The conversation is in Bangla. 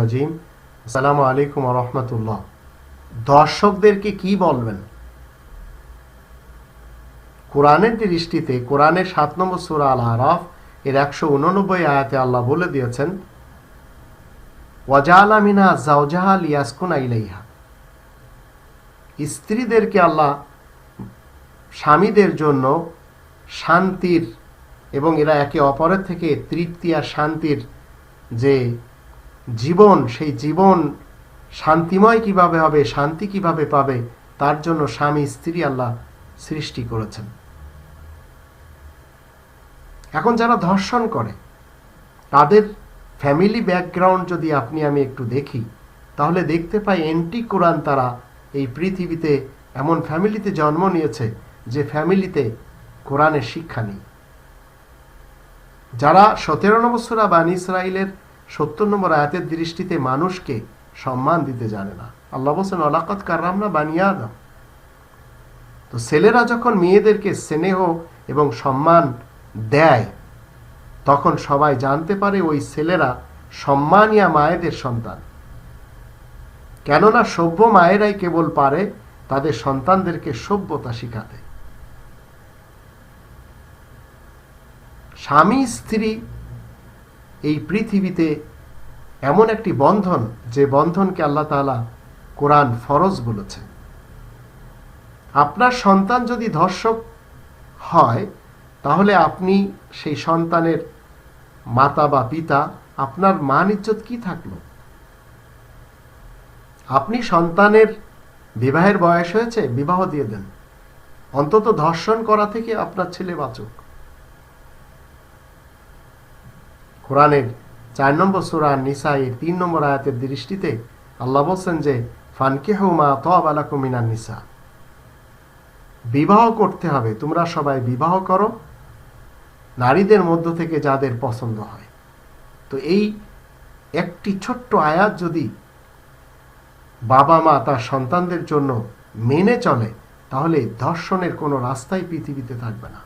রাজিম। আলাইকুম রহমতুল্লাহ। দর্শকদেরকে কি বলবেন? কোরআনের দৃষ্টিতে কোরআনের সাত নম্বর সুরা আল আরাফ এর একশো উননব্বই আয়াতে আল্লাহ বলে দিয়েছেন ওয়াজাল আমিনা জাওজাহা লিয়াসকুন আইলাইহা স্ত্রীদেরকে আল্লাহ স্বামীদের জন্য শান্তির এবং এরা একে অপরের থেকে তৃপ্তি আর শান্তির যে জীবন, সেই জীবন শান্তিময় কীভাবে হবে, শান্তি কীভাবে পাবে, তার জন্য স্বামী, স্ত্রী আল্লাহ সৃষ্টি করেছেন। এখন যারা ধর্ষণ করে, তাদের ফ্যামিলি ব্যাকগ্রাউন্ড যদি আপনি, আমি একটু দেখি, তাহলে দেখতে পাই এন্টি কোরআন তারা এই পৃথিবীতে এমন ফ্যামিলিতে জন্ম নিয়েছে যে ফ্যামিলিতে কোরআনের শিক্ষা নেই। যারা সতেরো নম্বর সুরা বানী ইসরায়েলের সত্তর নম্বর আয়াতের দৃষ্টিতে মানুষকে সম্মান দিতে জানে না। আল্লাহ বলছেন অলাকত কার্রাম না বানিয়াদা তো ছেলেরা যখন মেয়েদেরকে স্নেহ এবং সম্মান দেয়, তখন সবাই জানতে পারে ওই ছেলেরা সম্মানিয়া মায়েদের সন্তান। কেননা সভ্য মায়েরাই কেবল পারে, তাদের সন্তানদেরকে সভ্যতা শিখাতে। স্বামী, স্ত্রী এই পৃথিবীতে এমন একটি বন্ধন যে বন্ধনকে আল্লাহ তালা কোরআন ফরজ বলেছে আপনার সন্তান যদি ধর্ষক হয়, তাহলে আপনি সেই সন্তানের মাতা বা পিতা আপনার মান, ইজ্জত কি থাকল? আপনি সন্তানের বিবাহের বয়স হয়েছে, বিবাহ দিয়ে দেন। অন্তত ধর্ষণ করা থেকে আপনার ছেলে বাঁচুক। কোরআনের চার নম্বর সুরা নিসাইয়ের তিন নম্বর আয়াতের দৃষ্টিতে আল্লাহ বলছেন যে, ফানকেহ মা তব আলাকুমিনার নিসা। বিবাহ করতে হবে, তোমরা সবাই বিবাহ করো, নারীদের মধ্য থেকে যাদের পছন্দ হয়। তো এই একটি ছোট্ট আয়াত যদি বাবা মা তার সন্তানদের জন্য মেনে চলে, তাহলে ধর্ষণের কোনো রাস্তাই পৃথিবীতে থাকবে না।